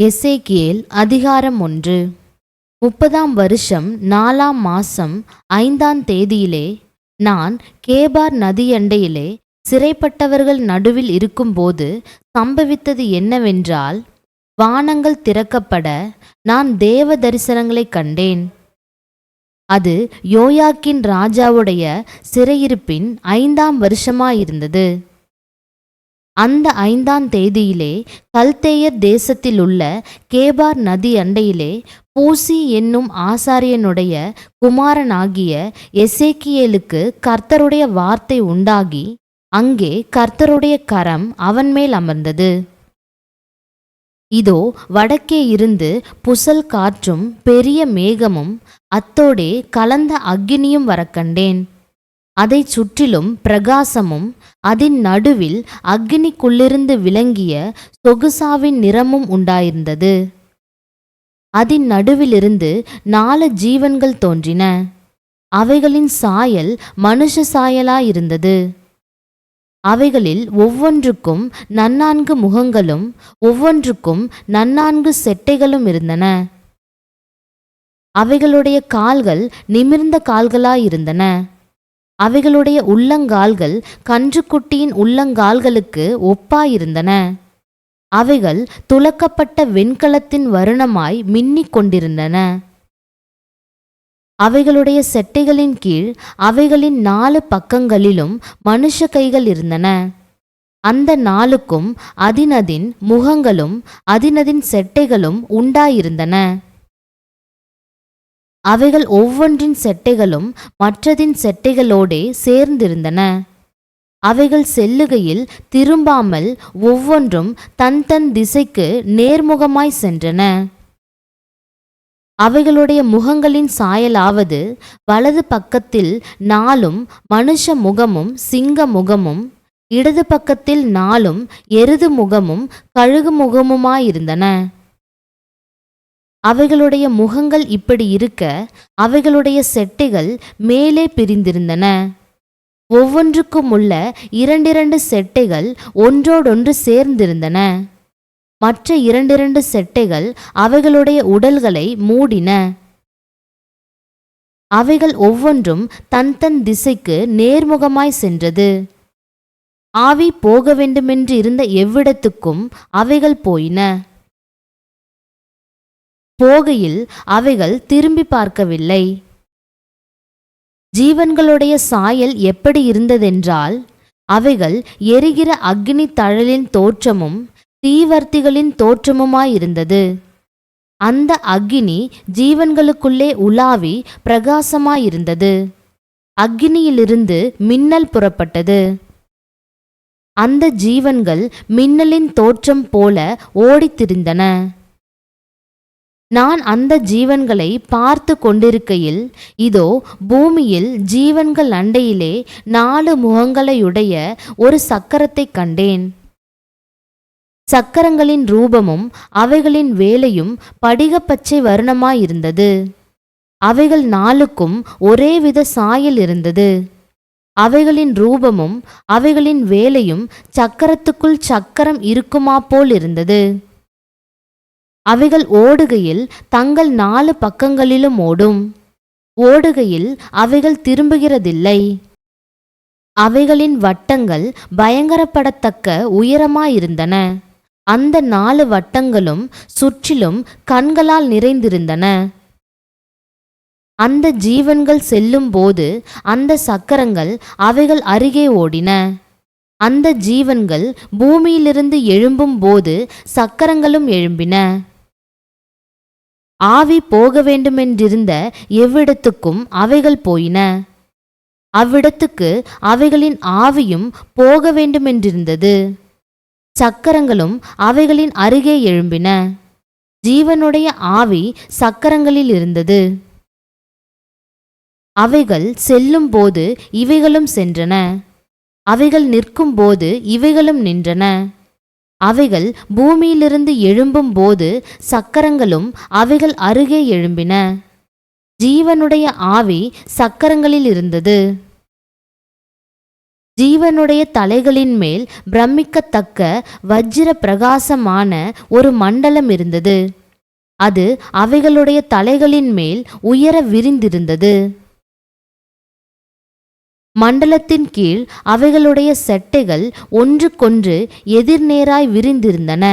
எசேக்கியேல் அதிகாரம் ஒன்று. முப்பதாம் வருஷம் நாலாம் மாசம் ஐந்தாம் தேதியிலே நான் கேபார் நதியண்டையிலே சிறைப்பட்டவர்கள் நடுவில் இருக்கும்போது சம்பவித்தது என்னவென்றால் வானங்கள் திறக்கப்பட நான் தேவ தரிசனங்களைக் கண்டேன். அது யோயாக்கின் ராஜாவுடைய சிறையிருப்பின் ஐந்தாம் வருஷமாயிருந்தது. அந்த ஐந்தாம் தேதியிலே கல்தேயர் தேசத்திலுள்ள கேபார் நதி அண்டையிலே பூசி என்னும் ஆசாரியனுடைய குமாரனாகிய எசேக்கியேலுக்கு கர்த்தருடைய வார்த்தை உண்டாகி அங்கே கர்த்தருடைய கரம் அவன் மேல் அமர்ந்தது. இதோ வடக்கே இருந்து புசல் காற்றும் பெரிய மேகமும் அத்தோடே கலந்த அக்கினியும் வரக்கண்டேன். அதைச் சுற்றிலும் பிரகாசமும் அதன் நடுவில் அக்னிக்குள்ளிருந்து விளங்கிய சொகுசாவின் நிறமும் உண்டாயிருந்தது. அதன் நடுவிலிருந்து நாலு ஜீவன்கள் தோன்றின. அவைகளின் சாயல் மனுஷ சாயலாயிருந்தது. அவைகளில் ஒவ்வொன்றுக்கும் நன்னான்கு முகங்களும் ஒவ்வொன்றுக்கும் நன்னான்கு செட்டைகளும் இருந்தன. அவைகளுடைய கால்கள் நிமிர்ந்த கால்களாயிருந்தன. அவைகளுடைய உள்ளங்கால்கள் கன்றுக்குட்டியின் உள்ளங்கால்களுக்கு ஒப்பாயிருந்தன. அவைகள் துலக்கப்பட்ட வெண்கலத்தின் வருணமாய் மின்னிக் கொண்டிருந்தன. அவைகளுடைய செட்டைகளின் கீழ் அவைகளின் நாலு பக்கங்களிலும் மனுஷ கைகள் இருந்தன. அந்த நாளுக்கும் அதினதின் முகங்களும் அதினதின் செட்டைகளும் உண்டாயிருந்தன. அவைகள் ஒவ்வொன்றின் செட்டைகளும் மற்றதின் செட்டைகளோடே சேர்ந்திருந்தன. அவைகள் செல்லுகையில் திரும்பாமல் ஒவ்வொன்றும் தன் தன் திசைக்கு நேர்முகமாய் சென்றன. அவைகளுடைய முகங்களின் சாயலாவது வலது பக்கத்தில் நாளும் மனுஷ முகமும் சிங்க முகமும் இடது பக்கத்தில் நாளும் எருது முகமும் கழுகு முகமுமாயிருந்தன. அவைகளுடைய முகங்கள் இப்படி இருக்க அவைகளுடைய செட்டைகள் மேலே பிரிந்திருந்தன. ஒவ்வொன்றுக்கும் உள்ள இரண்டிரண்டு செட்டைகள் ஒன்றோடொன்று சேர்ந்திருந்தன. மற்ற இரண்டிரண்டு செட்டைகள் அவைகளுடைய உடல்களை மூடின. அவைகள் ஒவ்வொன்றும் தன் தன் திசைக்கு நேர்முகமாய் சென்றது. ஆவி போக வேண்டுமென்று இருந்த எவ்விடத்துக்கும் அவைகள் போயின. போகையில் அவைகள் திரும்பி பார்க்கவில்லை. ஜீவன்களுடைய சாயல் எப்படி இருந்ததென்றால் அவைகள் எரிகிற அக்னி தழலின் தோற்றமும் தீவர்த்திகளின் தோற்றமுமாயிருந்தது. அந்த அக்கினி ஜீவன்களுக்குள்ளே உலாவி பிரகாசமாயிருந்தது. அக்கினியிலிருந்து மின்னல் புறப்பட்டது. அந்த ஜீவன்கள் மின்னலின் தோற்றம் போல ஓடித்திருந்தன. நான் அந்த ஜீவன்களை பார்த்து கொண்டிருக்கையில் இதோ பூமியில் ஜீவன்கள் அண்டையிலே நாலு முகங்களையுடைய ஒரு சக்கரத்தைக் கண்டேன். சக்கரங்களின் ரூபமும் அவைகளின் வேலையும் படிகப்பச்சை வருணமாயிருந்தது. அவைகள் நாளுக்கும் ஒரேவித சாயல் இருந்தது. அவைகளின் ரூபமும் அவைகளின் வேலையும் சக்கரத்துக்குள் சக்கரம் இருக்குமா போல் இருந்தது. அவைகள் ஓடுகையில் தங்கள் நாலு பக்கங்களிலும் ஓடும். ஓடுகையில் அவைகள் திரும்புகிறதில்லை. அவைகளின் வட்டங்கள் பயங்கரப்படத்தக்க உயரமாயிருந்தன. அந்த நாலு வட்டங்களும் சுற்றிலும் கண்களால் நிறைந்திருந்தன. அந்த ஜீவன்கள் செல்லும்போது அந்த சக்கரங்கள் அவைகள் அருகே ஓடின. அந்த ஜீவன்கள் பூமியிலிருந்து எழும்பும் போது சக்கரங்களும் எழும்பின. ஆவி போக வேண்டுமென்றிருந்த எவ்விடத்துக்கும் அவைகள் போயின. அவ்விடத்துக்கு அவைகளின் ஆவியும் போக வேண்டுமென்றிருந்தது சக்கரங்களும் அவைகளின் அருகே எழும்பின. ஜீவனுடைய ஆவி சக்கரங்களில் இருந்தது. அவைகள் செல்லும்போது இவைகளும் சென்றன. அவைகள் நிற்கும் போது இவைகளும் நின்றன. அவைகள் பூமியிலிருந்து எழும்பும் போது சக்கரங்களும் அவைகள் அருகே எழும்பின. ஜீவனுடைய ஆவி சக்கரங்களில் இருந்தது. ஜீவனுடைய தலைகளின் மேல் பிரமிக்கத்தக்க வஜ்ர பிரகாசமான ஒரு மண்டலம் இருந்தது. அது அவைகளுடைய தலைகளின் மேல் உயர விரிந்திருந்தது. மண்டலத்தின் கீழ் அவைகளுடைய செட்டைகள் ஒன்றுக்கொன்று எதிர்நேராய் விரிந்திருந்தன.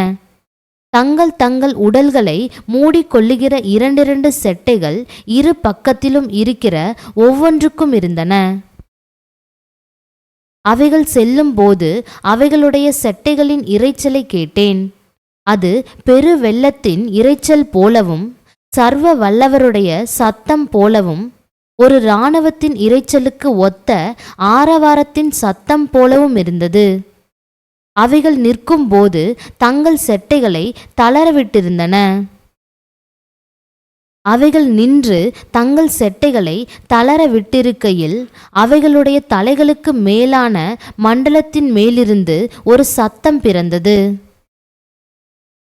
தங்கள் தங்கள் உடல்களை மூடிக்கொள்ளுகிற இரண்டிரண்டு செட்டைகள் இரு பக்கத்திலும் இருக்கிற ஒவ்வொன்றுக்கும் இருந்தன. அவைகள் செல்லும் போது அவைகளுடைய செட்டைகளின் இரைச்சலை கேட்டேன். அது பெரு வெள்ளத்தின் இரைச்சல் போலவும் சர்வ வல்லவருடைய சத்தம் போலவும் ஒரு இராணுவத்தின் இரைச்சலுக்கு ஒத்த ஆரவாரத்தின் சத்தம் போலவும் இருந்தது. அவைகள் நிற்கும்போது தங்கள் செட்டைகளை தளரவிட்டிருந்தன. அவைகள் நின்று தங்கள் செட்டைகளை தளர விட்டிருக்கையில் அவைகளுடைய தலைகளுக்கு மேலான மண்டலத்தின் மேலிருந்து ஒரு சத்தம் பிறந்தது.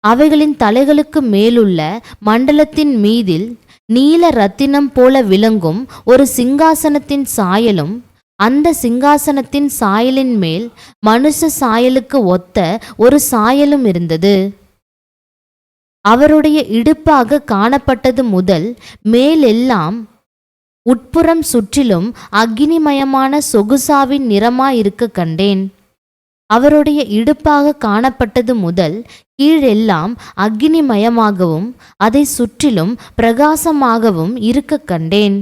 அவைகளின் தலைகளுக்கு மேலுள்ள மண்டலத்தின் மீதில் நீல ரத்தினம் போல விளங்கும் ஒரு சிங்காசனத்தின் சாயலும் அந்த சிங்காசனத்தின் சாயலின் மேல் மனுஷ சாயலுக்கு ஒத்த ஒரு சாயலும் இருந்தது. அவருடைய இடுப்பாக காணப்பட்டது முதல் மேலெல்லாம் உட்புறம் சுற்றிலும் அக்னிமயமான சொகுசாவின் நிறமாயிருக்க கண்டேன். அவருடைய இடுப்பாக காணப்பட்டது முதல் கீழெல்லாம் அக்னிமயமாகவும் அதை சுற்றிலும் பிரகாசமாகவும் இருக்க கண்டேன்.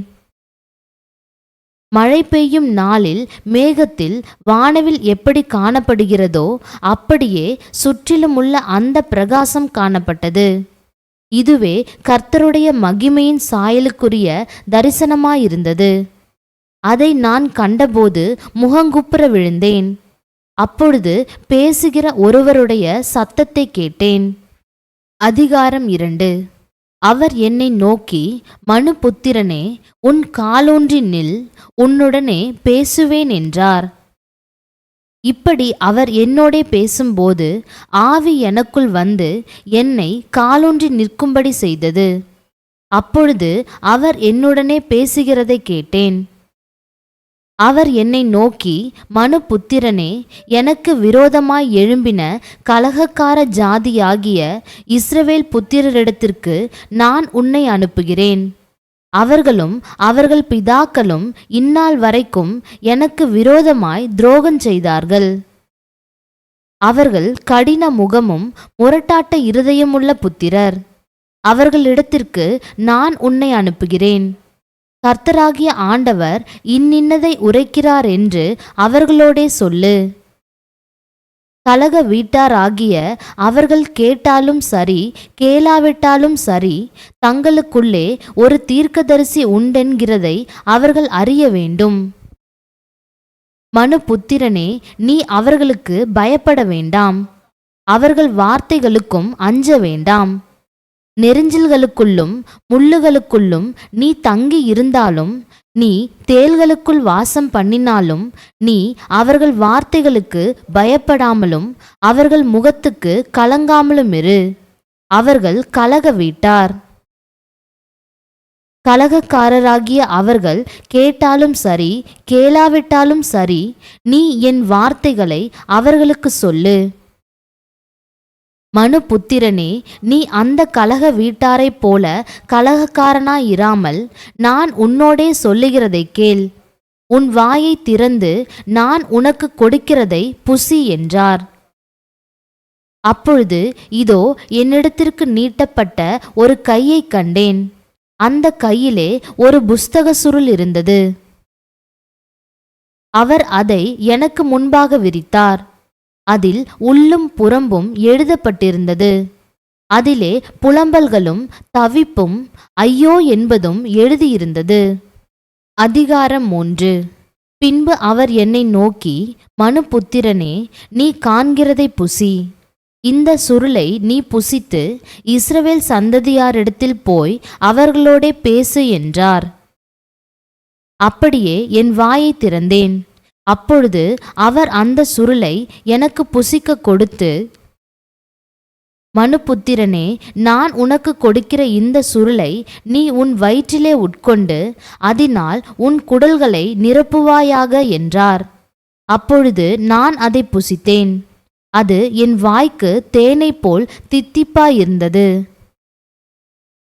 மழை பெய்யும் நாளில் மேகத்தில் வானவில் எப்படி காணப்படுகிறதோ அப்படியே சுற்றிலுமுள்ள அந்த பிரகாசம் காணப்பட்டது. இதுவே கர்த்தருடைய மகிமையின் சாயலுக்குரிய தரிசனமாயிருந்தது. அதை நான் கண்டபோது முகங்குப்புற விழுந்தேன். அப்பொழுது பேசுகிற ஒருவருடைய சத்தத்தை கேட்டேன். அதிகாரம் இரண்டு. அவர் என்னை நோக்கி மனுபுத்திரனே உன் காலோன்றி நில் உன்னுடனே பேசுவேன் என்றார். இப்படி அவர் என்னோடே பேசும்போது ஆவி எனக்குள் வந்து என்னை காலொன்றி நிற்கும்படி செய்தது. அப்பொழுது அவர் என்னுடனே பேசுகிறதை கேட்டேன். அவர் என்னை நோக்கி மனு புத்திரனே எனக்கு விரோதமாய் எழும்பின கலகக்கார ஜாதியாகிய இஸ்ரவேல் புத்திரரிடத்திற்கு நான் உன்னை அனுப்புகிறேன். அவர்களும் அவர்கள் பிதாக்களும் இந்நாள் வரைக்கும் எனக்கு விரோதமாய் துரோகம் செய்தார்கள். அவர்கள் கடின முகமும் முரட்டாட்ட இருதயமுள்ள புத்திரர். அவர்களிடத்திற்கு நான் உன்னை அனுப்புகிறேன். கர்த்தராகிய ஆண்டவர் இன்னின்னதை உரைக்கிறார் என்று அவர்களோடே சொல்லு. கலக வீட்டாராகிய அவர்கள் கேட்டாலும் சரி கேளாவிட்டாலும் சரி தங்களுக்குள்ளே ஒரு தீர்க்கதரிசி உண்டென்கிறதை அவர்கள் அறிய வேண்டும். மனு புத்திரனே நீ அவர்களுக்கு பயப்பட வேண்டாம். அவர்கள் வார்த்தைகளுக்கும் அஞ்ச வேண்டாம். நெரிஞ்சில்களுக்குள்ளும் முள்ளுகளுக்குள்ளும் நீ தங்கி இருந்தாலும் நீ தேள்களுக்குள் வாசம் பண்ணினாலும் நீ அவர்கள் வார்த்தைகளுக்கு பயப்படாமலும் அவர்கள் முகத்துக்கு கலங்காமலும் இரு. அவர்கள் கலக வீட்டார். கலகக்காரராகிய அவர்கள் கேட்டாலும் சரி கேளாவிட்டாலும் சரி நீ என் வார்த்தைகளை அவர்களுக்கு சொல்லு. மனு புத்திரனே நீ அந்த கலக வீட்டாரைப் போல கலகக்காரனாயிராமல் நான் உன்னோடே சொல்லுகிறதை கேள். உன் வாயை திறந்து நான் உனக்கு கொடுக்கிறதை புசி என்றார். அப்பொழுது இதோ என்னிடத்திற்கு நீட்டப்பட்ட ஒரு கையை கண்டேன். அந்த கையிலே ஒரு புஸ்தக சுருள் இருந்தது. அவர் அதை எனக்கு முன்பாக விரித்தார். அதில் உள்ளும் புறம்பும் எழுதப்பட்டிருந்தது. அதிலே புலம்பல்களும் தவிப்பும் ஐயோ என்பதும் எழுதியிருந்தது. அதிகாரம் மூன்று. பின்பு அவர் என்னை நோக்கி மனுபுத்திரனே நீ காண்கிறதை புசி. இந்த சுருளை நீ புசித்து இஸ்ரவேல் சந்ததியாரிடத்தில் போய் அவர்களோடே பேசு என்றார். அப்படியே என் வாயை திறந்தேன். அப்பொழுது அவர் அந்த சுருளை எனக்கு புசிக்க கொடுத்து மனுபுத்திரனே நான் உனக்கு கொடுக்கிற இந்த சுருளை நீ உன் வயிற்றிலே உட்கொண்டு அதனால் உன் குடல்களை நிரப்புவாயாக என்றார். அப்பொழுது நான் அதை புசித்தேன். அது என் வாய்க்கு தேனைப் போல் தித்திப்பாயிருந்தது.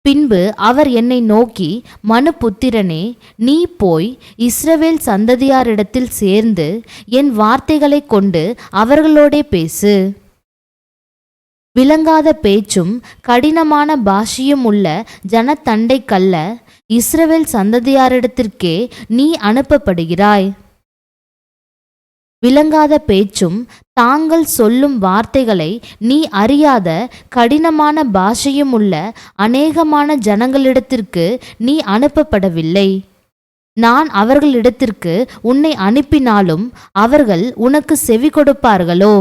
பின்பு அவர் என்னை நோக்கி மனுபுத்திரனே நீ போய் இஸ்ரவேல் சந்ததியாரிடத்தில் சேர்ந்து என் வார்த்தைகளைக் கொண்டு அவர்களோடே பேசு. விளங்காத பேச்சும் கடினமான பாஷையும் உள்ள ஜனத்தண்டைக்கல்ல இஸ்ரவேல் சந்ததியாரிடத்திற்கே நீ அனுப்பப்படுகிறாய். விளங்காத பேச்சும் தாங்கள் சொல்லும் வார்த்தைகளை நீ அறியாத கடினமான பாஷையும் உள்ள அநேகமான ஜனங்களிடத்திற்கு நீ அனுப்பப்படவில்லை. நான் அவர்களிடத்திற்கு உன்னை அனுப்பினாலும் அவர்கள் உனக்கு செவி கொடுப்பார்களோ?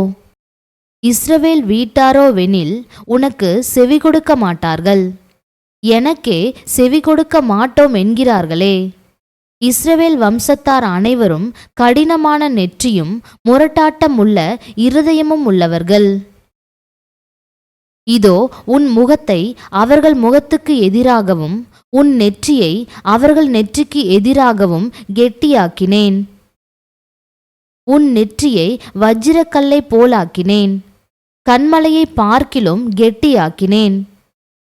இஸ்ரவேல் வீட்டாரோவெனில் உனக்கு செவி கொடுக்க மாட்டார்கள். எனக்கே செவி கொடுக்க மாட்டோம் என்கிறார்களே. இஸ்ரவேல் வம்சத்தார் அனைவரும் கடினமான நெற்றியும் முரட்டாட்டம் உள்ள இருதயமும் உள்ளவர்கள். இதோ உன் முகத்தை அவர்கள் முகத்துக்கு எதிராகவும் உன் நெற்றியை அவர்கள் நெற்றிக்கு எதிராகவும் கெட்டியாக்கினேன். உன் நெற்றியை வஜ்ரக்கல்லை போலாக்கினேன். கண்மலையை பார்க்கிலும் கெட்டியாக்கினேன்.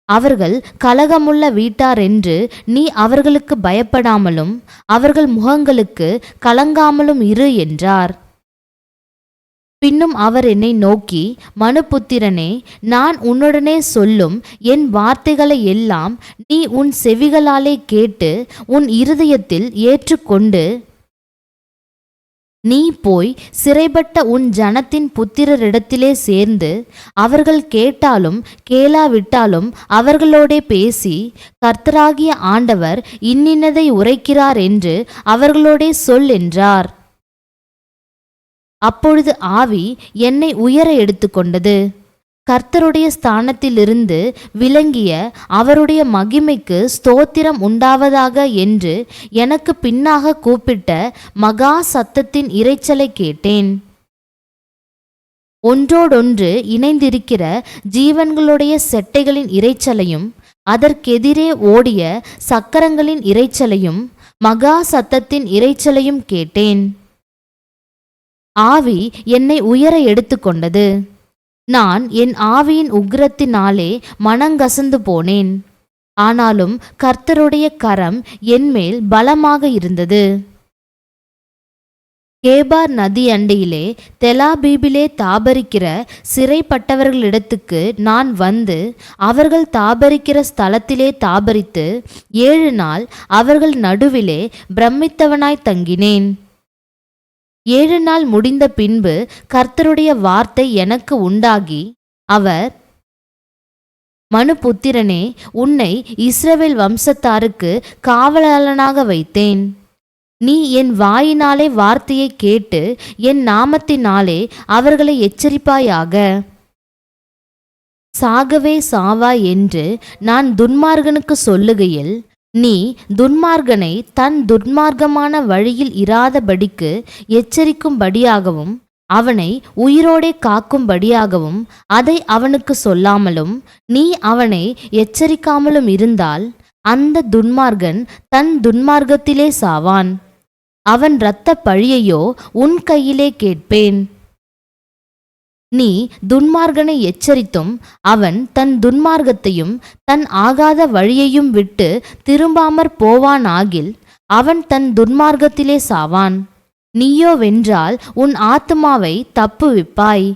அவர்கள் கலகமுள்ள வீட்டார் என்று நீ அவர்களுக்கு பயப்படாமலும் அவர்கள் முகங்களுக்கு கலங்காமலும் இரு என்றார். பின்னும் அவர் என்னை நோக்கி மனுபுத்திரனே நான் உன்னுடனே சொல்லும் என் வார்த்தைகளை எல்லாம் நீ உன் செவிகளாலே கேட்டு உன் இருதயத்தில் ஏற்றுக்கொண்டு நீ போய் சிறைப்பட்ட உன் ஜனத்தின் புத்திரரிடத்திலே சேர்ந்து அவர்கள் கேட்டாலும் கேளாவிட்டாலும் அவர்களோடே பேசி கர்த்தராகிய ஆண்டவர் இன்னின்னதை உரைக்கிறார் என்று அவர்களோடே சொல் என்றார். அப்பொழுது ஆவி என்னை உயர எடுத்துக்கொண்டது. கர்த்தருடைய ஸ்தானத்திலிருந்து விளங்கிய அவருடைய மகிமைக்கு ஸ்தோத்திரம் உண்டாவதாக என்று எனக்கு பின்னாக கூப்பிட்ட மகா சத்தத்தின் இரைச்சலை கேட்டேன். ஒன்றோடொன்று இணைந்திருக்கிற ஜீவன்களுடைய செட்டைகளின் இரைச்சலையும் அதற்கெதிரே ஓடிய சக்கரங்களின் இரைச்சலையும் மகா சத்தத்தின் இரைச்சலையும் கேட்டேன். ஆவி என்னை உயர எடுத்துக்கொண்டது. நான் என் ஆவியின் உக்கிரத்தினாலே மனங்கசந்து போனேன். ஆனாலும் கர்த்தருடைய கரம் என்மேல் பலமாக இருந்தது. கேபார் நதி அண்டையிலே தெலாபீபிலே தாபரிக்கிற சிறைப்பட்டவர்களிடத்துக்கு நான் வந்து அவர்கள் தாபரிக்கிற ஸ்தலத்திலே தாபரித்து ஏழு நாள் அவர்கள் நடுவிலே பிரமித்தவனாய் தங்கினேன். ஏழு நாள் முடிந்த பின்பு கர்த்தருடைய வார்த்தை எனக்கு உண்டாகி அவர் மனுபுத்திரனே உன்னை இஸ்ரவேல் வம்சத்தாருக்கு காவலாளனாக வைத்தேன். நீ என் வாயினாலே வார்த்தையை கேட்டு என் நாமத்தினாலே அவர்களை எச்சரிப்பாயாக. சாகவே சாவா என்று நான் துன்மார்கனுக்கு சொல்லுகையில் நீ துன்மார்கனை தன் துன்மார்க்கமான வழியில் இராதபடிக்கு எச்சரிக்கும்படியாகவும் அவனை உயிரோடே காக்கும்படியாகவும் அதை அவனுக்கு சொல்லாமலும் நீ அவனை எச்சரிக்காமலும் இருந்தால் அந்த துன்மார்கன் தன் துன்மார்க்கத்திலே சாவான். அவன் இரத்த பழியையோ உன் கையிலே கேட்பேன். நீ துன்மார்கனை எச்சரித்தும் அவன் தன் துன்மார்க்கத்தையும் தன் ஆகாத வழியையும் விட்டு திரும்பாமற் போவானாகில் அவன் தன் துன்மார்க்கத்திலே சாவான். நீயோ வென்றால் உன் ஆத்துமாவை தப்புவிப்பாய்.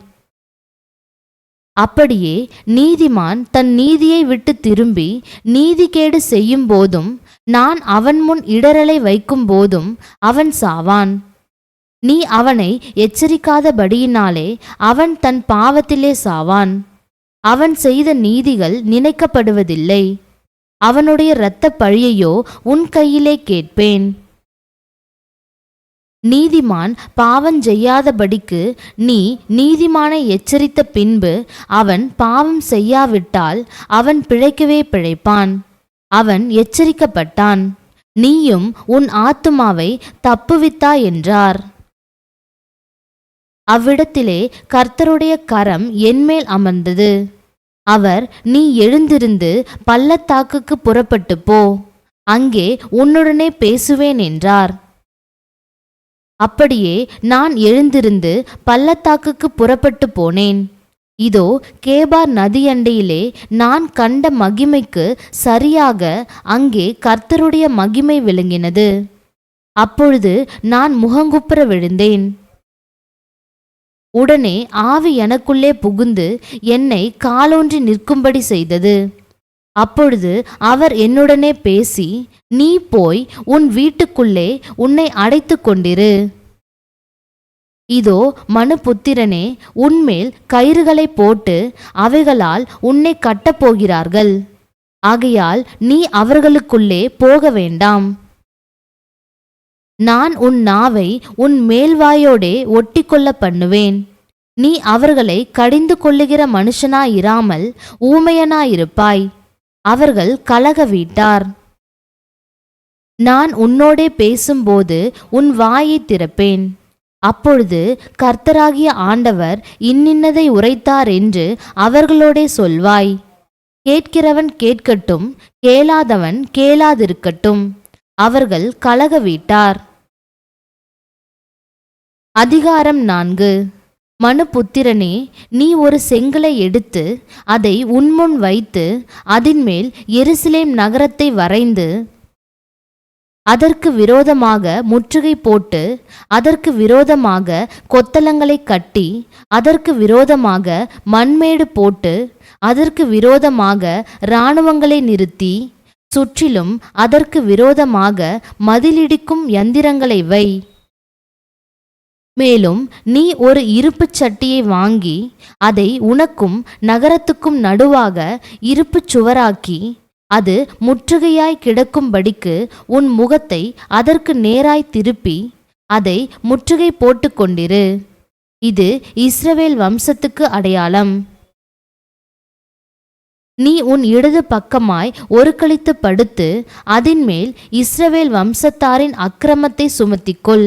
அப்படியே நீதிமான் தன் நீதியை விட்டு திரும்பி நீதிகேடு செய்யும் போதும் நான் அவன் முன் இடரலை வைக்கும் போதும் அவன் சாவான். நீ அவனை எச்சரிக்காதபடியினாலே அவன் தன் பாவத்திலே சாவான். அவன் செய்த நீதிகள் நினைக்கப்படுவதில்லை. அவனுடைய இரத்த பழியையோ உன் கையிலே கேட்பேன். நீதிமான் பாவம் செய்யாதபடிக்கு நீ நீதிமானை எச்சரித்த பின்பு அவன் பாவம் செய்யாவிட்டால் அவன் பிழைக்கவே பிழைப்பான். அவன் எச்சரிக்கப்பட்டான். நீயும் உன் ஆத்துமாவை தப்புவித்தாய் என்றார். அவ்விடத்திலே கர்த்தருடைய கரம் என்மேல் அமர்ந்தது. அவர் நீ எழுந்திருந்து பள்ளத்தாக்குக்கு புறப்பட்டு போ. அங்கே உன்னுடனே பேசுவேன் என்றார். அப்படியே நான் எழுந்திருந்து பள்ளத்தாக்குக்கு புறப்பட்டு போனேன். இதோ கேபார் நதியண்டையிலே நான் கண்ட மகிமைக்கு சரியாக அங்கே கர்த்தருடைய மகிமை விளங்கினது. அப்பொழுது நான் முகங்குப்புற விழுந்தேன். உடனே ஆவி எனக்குள்ளே புகுந்து என்னை காலோன்றி நிற்கும்படி செய்தது. அப்பொழுது அவர் என்னுடனே பேசி நீ போய் உன் வீட்டுக்குள்ளே உன்னை அடைத்து கொண்டிரு. இதோ மனுபுத்திரனே உன்மேல் கயிறுகளை போட்டு அவைகளால் உன்னை கட்டப் போகிறார்கள் ஆகையால் நீ அவர்களுக்குள்ளே போக வேண்டாம். நான் உன் நாவை உன் மேல்வாயோடே ஒட்டிக்கொள்ள பண்ணுவேன் நீ அவர்களை கடிந்து கொள்ளுகிற மனுஷனாயிராமல் ஊமையனாயிருப்பாய். அவர்கள் கலக வீட்டார். நான் உன்னோடே பேசும்போது உன் வாயை திறப்பேன். அப்பொழுது கர்த்தராகிய ஆண்டவர் இன்னின்னதை உரைத்தார் என்று அவர்களோடே சொல்வாய். கேட்கிறவன் கேட்கட்டும் கேளாதவன் கேளாதிருக்கட்டும். அவர்கள் கலக வீட்டார். அதிகாரம் நான்கு. மனுபுத்திரனே நீ ஒரு செங்கலை எடுத்து அதை உன்முன் வைத்து அதின்மேல் எருசலேம் நகரத்தை வரைந்து அதற்கு விரோதமாக முற்றுகை போட்டு அதற்கு விரோதமாக கொத்தளங்களை கட்டி அதற்கு விரோதமாக மண்மேடு போட்டு அதற்கு விரோதமாக இராணுவங்களை நிறுத்தி சுற்றிலும் அதற்கு விரோதமாக மதிலிடிக்கும் யந்திரங்களை வை. மேலும் நீ ஒரு இருப்புச் சட்டியை வாங்கி அதை உனக்கும் நகரத்துக்கும் நடுவாக இருப்புச் சுவராக்கி அது முற்றுகையாய் கிடக்கும்படிக்கு உன் முகத்தை அதற்கு நேராய் திருப்பி அதை முற்றுகை போட்டுக்கொண்டிரு இது இஸ்ரவேல் வம்சத்துக்கு அடையாளம். நீ உன் இடது பக்கமாய் ஒரு கழித்து படுத்து அதன்மேல் இஸ்ரவேல் வம்சத்தாரின் அக்கிரமத்தை சுமத்திக்கொள்.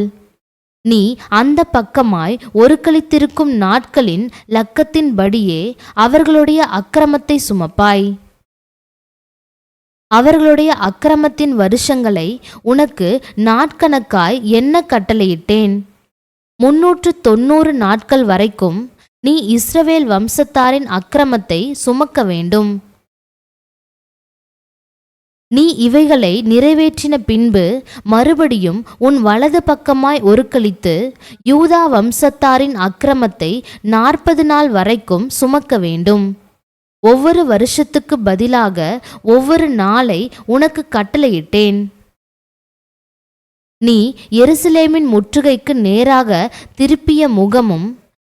நீ அந்த பக்கமாய் ஒரு கழித்திருக்கும் நாட்களின் லக்கத்தின்படியே அவர்களுடைய அக்கிரமத்தை சுமப்பாய். அவர்களுடைய அக்கிரமத்தின் வருஷங்களை உனக்கு நாட்கணக்காய் என்ன கட்டளையிட்டேன்? முன்னூற்று தொன்னூறு நாட்கள் வரைக்கும் நீ இஸ்ரவேல் வம்சத்தாரின் அக்கிரமத்தை சுமக்க வேண்டும். நீ இவைகளை நிறைவேற்றின பின்பு மறுபடியும் உன் வலது பக்கமாய் ஒருக்களித்து யூதா வம்சத்தாரின் அக்கிரமத்தை நாற்பது நாள் வரைக்கும் சுமக்க வேண்டும். ஒவ்வொரு வருஷத்துக்கு பதிலாக ஒவ்வொரு நாளை உனக்கு கட்டளையிட்டேன். நீ எருசலேமின் முற்றுகைக்கு நேராக திருப்பிய முகமும்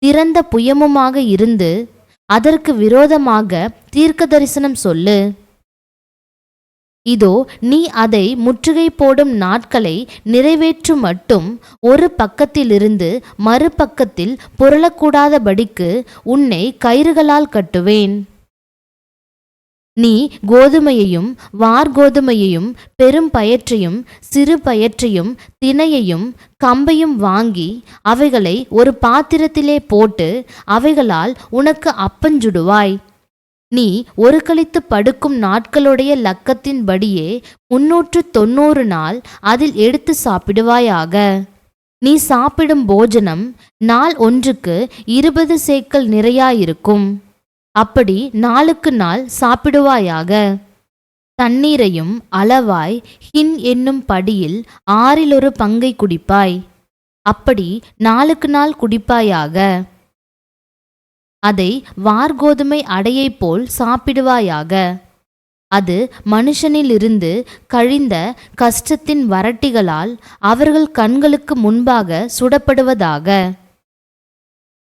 திறந்த புயமுமாக இருந்து அதற்கு விரோதமாக தீர்க்க தரிசனம் சொல்லு. இதோ நீ அதை முற்றுகை போடும் நாட்களை நிறைவேற்றும் மட்டும் ஒரு பக்கத்திலிருந்து மறுபக்கத்தில் புரளக்கூடாதபடிக்கு உன்னை கயிறுகளால் கட்டுவேன். நீ கோதுமையையும் வார்கோதுமையையும் பெரும் பயற்றையும் சிறு பயற்றையும் தினையையும் கம்பையும் வாங்கி அவைகளை ஒரு பாத்திரத்திலே போட்டு அவைகளால் உனக்கு அப்பஞ்சுடுவாய். நீ ஒரு கழித்து படுக்கும் நாட்களுடைய லக்கத்தின்படியே முன்னூற்று தொன்னூறு நாள் அதில் எடுத்து சாப்பிடுவாயாக. நீ சாப்பிடும் போஜனம் நாள் ஒன்றுக்கு இருபது சேக்கல் நிறையாயிருக்கும். அப்படி நாளுக்கு நாள் சாப்பிடுவாயாக. தண்ணீரையும் அளவாய் ஹின் என்னும் படியில் ஆறிலொரு பங்கை குடிப்பாய். அப்படி நாளுக்கு நாள் குடிப்பாயாக. அதை வார்கோதுமை அடையைப் போல் சாப்பிடுவாயாக. அது மனுஷனிலிருந்து கழிந்த கஷ்டத்தின் வரட்டிகளால் அவர்கள் கண்களுக்கு முன்பாக சுடப்படுவதாக.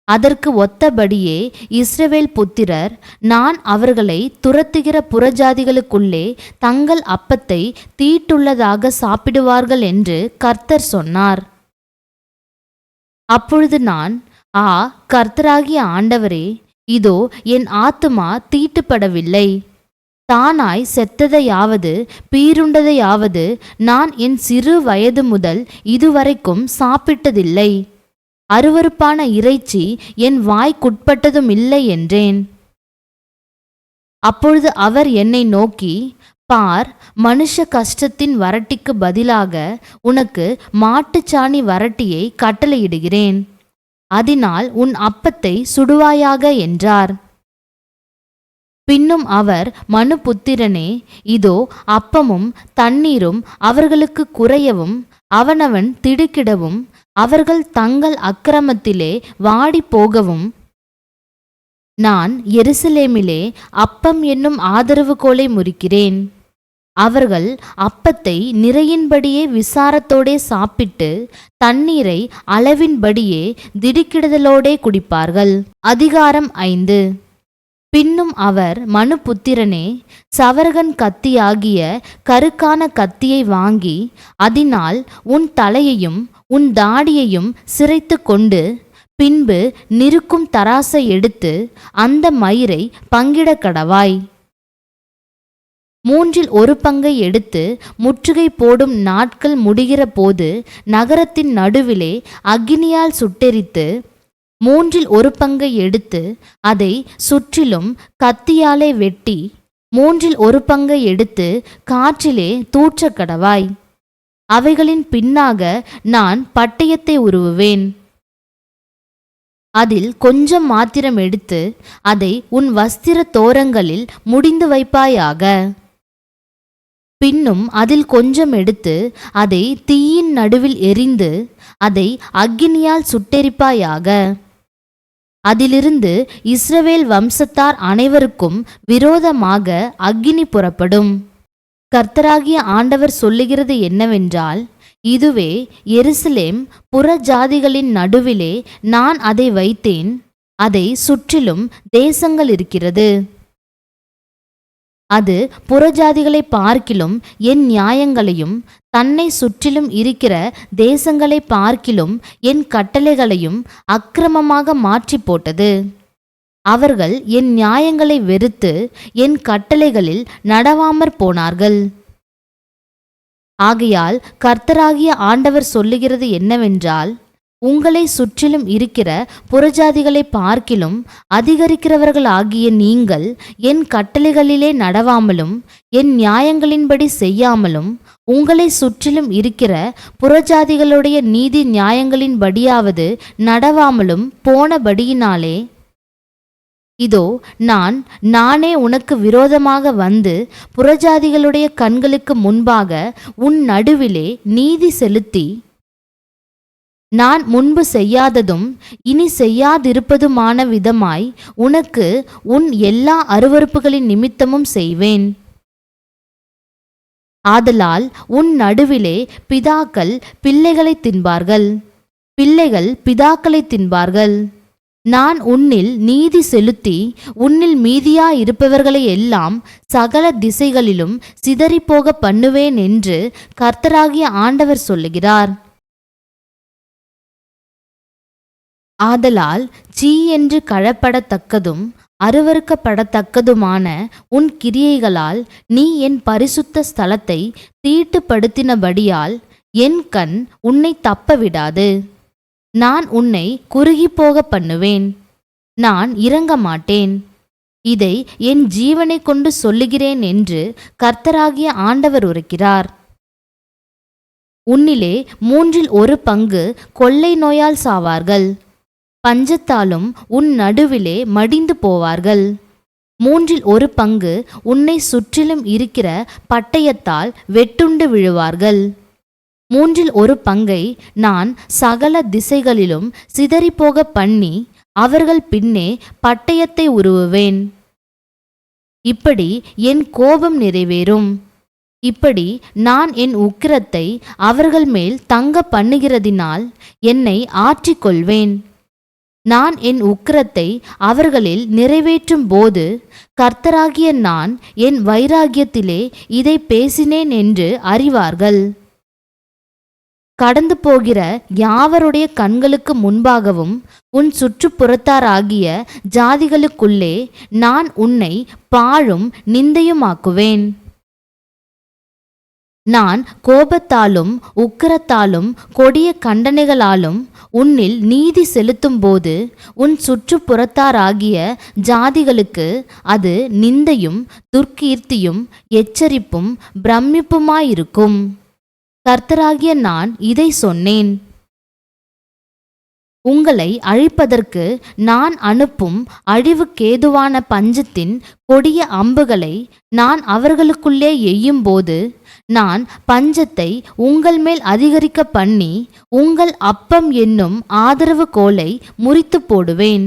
அதற்கு ஒத்தபடியே இஸ்ரவேல் புத்திரர் நான் அவர்களை துரத்துகிற புறஜாதிகளுக்குள்ளே தங்கள் அப்பத்தை தீட்டுள்ளதாக சாப்பிடுவார்கள் என்று கர்த்தர் சொன்னார். அப்பொழுது நான் ஆ கர்த்தராகிய ஆண்டவரே இதோ என் ஆத்துமா தீட்டுப்படவில்லை. தானாய் செத்ததையாவது பீருண்டதையாவது நான் என் சிறு வயது முதல் இதுவரைக்கும் சாப்பிட்டதில்லை. அருவருப்பான இறைச்சி என் வாய்க்குட்பட்டதும் இல்லை என்றேன். அப்பொழுது அவர் என்னை நோக்கி பார் மனுஷ கஷ்டத்தின் வரட்டிக்கு பதிலாக உனக்கு மாட்டுச்சாணி வரட்டியை கட்டளையிடுகிறேன். அதனால் உன் அப்பத்தை சுடுவாயாக என்றார். பின்னும் அவர் மனுபுத்திரனே இதோ அப்பமும் தண்ணீரும் அவர்களுக்கு குறையவும் அவனவன் திடுக்கிடவும் அவர்கள் தங்கள் அக்கிரமத்திலே வாடி போகவும் நான் எருசலேமிலே அப்பம் என்னும் ஆதரவுகோலை முறிக்கிறேன். அவர்கள் அப்பத்தை நிறையின்படியே விசாரத்தோடே சாப்பிட்டு தண்ணீரை அளவின்படியே திடுக்கிடுதலோடே குடிப்பார்கள். அதிகாரம் ஐந்து. பின்னும் அவர் மனுபுத்திரனே சவர்கன் கத்தியாகிய கருக்கான கத்தியை வாங்கி அதனால் உன் தலையையும் உன் தாடியையும் சிரைத்து கொண்டு பின்பு நிருக்கும் தராசை எடுத்து அந்த மயிரை பங்கிடக்கடவாய். கடவாய் மூன்றில் ஒரு பங்கை எடுத்து முற்றுகை போடும் நாட்கள் முடிகிற போது நகரத்தின் நடுவிலே அக்கினியால் சுட்டெரித்து மூன்றில் ஒரு பங்கை எடுத்து அதை சுற்றிலும் கத்தியாலே வெட்டி மூன்றில் ஒரு பங்கை எடுத்து காற்றிலே தூற்றக் கடவாய். அவைகளின் பின்னாக நான் பட்டயத்தை உருவுவேன். அதில் கொஞ்சம் மாத்திரம் எடுத்து அதை உன் வஸ்திர தோரங்களில் முடிந்து வைப்பாயாக. பின்னும் அதில் கொஞ்சம் எடுத்து அதை தீயின் நடுவில் எரிந்து அதை அக்கினியால் சுட்டெரிப்பாயாக. அதிலிருந்து இஸ்ரவேல் வம்சத்தார் அனைவருக்கும் விரோதமாக அக்கினி புறப்படும். கர்த்தராகிய ஆண்டவர் சொல்லுகிறது என்னவென்றால் இதுவே எருசலேம் புற ஜாதிகளின் நடுவிலே நான் அதை வைத்தேன். அதை சுற்றிலும் தேசங்கள் இருக்கிறது. அது புறஜாதிகளை பார்க்கிலும் என் நியாயங்களையும் தன்னை சுற்றிலும் இருக்கிற தேசங்களை பார்க்கிலும் என் கட்டளைகளையும் அக்கிரமமாக மாற்றி போட்டது அவர்கள் என் நியாயங்களை வெறுத்து என் கட்டளைகளில் நடவாமற் போனார்கள். ஆகையால் கர்த்தராகிய ஆண்டவர் சொல்லுகிறது என்னவென்றால் உங்களை சுற்றிலும் இருக்கிற புறஜாதிகளை பார்க்கிலும் அதிகரிக்கிறவர்களாகிய நீங்கள் என் கட்டளைகளிலே நடவாமலும் என் நியாயங்களின்படி செய்யாமலும் உங்களை சுற்றிலும் இருக்கிற புறஜாதிகளுடைய நீதி நியாயங்களின்படியாவது நடவாமலும் போனபடியினாலே இதோ நான் நானே உனக்கு விரோதமாக வந்து புறஜாதிகளுடைய கண்களுக்கு முன்பாக உன் நடுவிலே நீதி செலுத்தி நான் முன்பு செய்யாததும் இனி செய்யாதிருப்பதுமான விதமாய் உனக்கு உன் எல்லா அருவருப்புகளின் நிமித்தமும் செய்வேன். ஆதலால் உன் நடுவிலே பிதாக்கள் பிள்ளைகளை தின்பார்கள். பிள்ளைகள் பிதாக்களை தின்பார்கள். நான் உன்னில் நீதி செலுத்தி உன்னில் மீதியாயிருப்பவர்களை எல்லாம் சகல திசைகளிலும் சிதறிப்போக பண்ணுவேன் என்று கர்த்தராகிய ஆண்டவர் சொல்லுகிறார். ஆதலால் சீ என்று கழப்படத்தக்கதும் அருவறுக்கப்படத்தக்கதுமான உன் கிரியைகளால் நீ என் பரிசுத்த ஸ்தலத்தை தீட்டுப்படுத்தினபடியால் என் கண் உன்னை தப்பவிடாது. நான் உன்னை குறுகிப்போக பண்ணுவேன். நான் இறங்க மாட்டேன் இதை என் ஜீவனை கொண்டு சொல்லுகிறேன் என்று கர்த்தராகிய ஆண்டவர் உரைக்கிறார். உன்னிலே மூன்றில் ஒரு பங்கு கொள்ளை நோயால் சாவார்கள். பஞ்சத்தாலும் உன் நடுவிலே மடிந்து போவார்கள். மூன்றில் ஒரு பங்கு உன்னை சுற்றிலும் இருக்கிற பட்டயத்தால் வெட்டுண்டு விழுவார்கள். மூன்றில் ஒரு பங்கை நான் சகல திசைகளிலும் சிதறிப்போக பண்ணி அவர்கள் பின்னே பட்டயத்தை உருவுவேன். இப்படி என் கோபம் நிறைவேறும். இப்படி நான் என் உக்கிரத்தை அவர்கள் மேல் தங்க பண்ணுகிறதினால் என்னை ஆற்றிக்கொள்வேன். நான் என் உக்கிரத்தை அவர்களில் நிறைவேற்றும் போது கர்த்தராகிய நான் என் வைராகியத்திலே இதை பேசினேன் என்று அறிவார்கள். கடந்து போகிற யாவருடைய கண்களுக்கு முன்பாகவும் உன் சுற்றுப்புறத்தாராகிய ஜாதிகளுக்குள்ளே நான் உன்னை பாழும் நிந்தையுமாக்குவேன். நான் கோபத்தாலும் உக்கிரத்தாலும் கொடிய கண்டனைகளாலும் உன்னில் நீதி செலுத்தும்போது உன் சுற்றுப்புறத்தாராகிய ஜாதிகளுக்கு அது நிந்தையும் துர்க்கீர்த்தியும் எச்சரிப்பும் பிரமிப்புமாயிருக்கும். கர்த்தராகிய நான் இதை சொன்னேன். உங்களை அழிப்பதற்கு நான் அனுப்பும் அழிவுக்கேதுவான பஞ்சத்தின் கொடிய அம்புகளை நான் அவர்களுக்குள்ளே எய்யும்போது நான் பஞ்சத்தை உங்கள் மேல் அதிகரிக்க பண்ணி உங்கள் அப்பம் என்னும் ஆதரவு கோலை முறித்து போடுவேன்.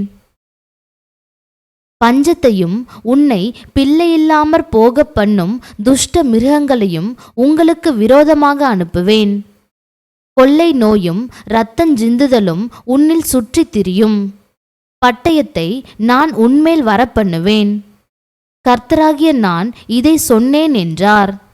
பஞ்சத்தையும் உன்னை பிள்ளையில்லாமற் போகப் பண்ணும் துஷ்ட மிருகங்களையும் உங்களுக்கு விரோதமாக அனுப்புவேன். கொள்ளை நோயும் இரத்தஞ்சிந்துதலும் உன்னில் சுற்றித் திரியும். பட்டயத்தை நான் உன்மேல் வரப்பண்ணுவேன் கர்த்தராகிய நான் இதை சொன்னேன் என்றார்.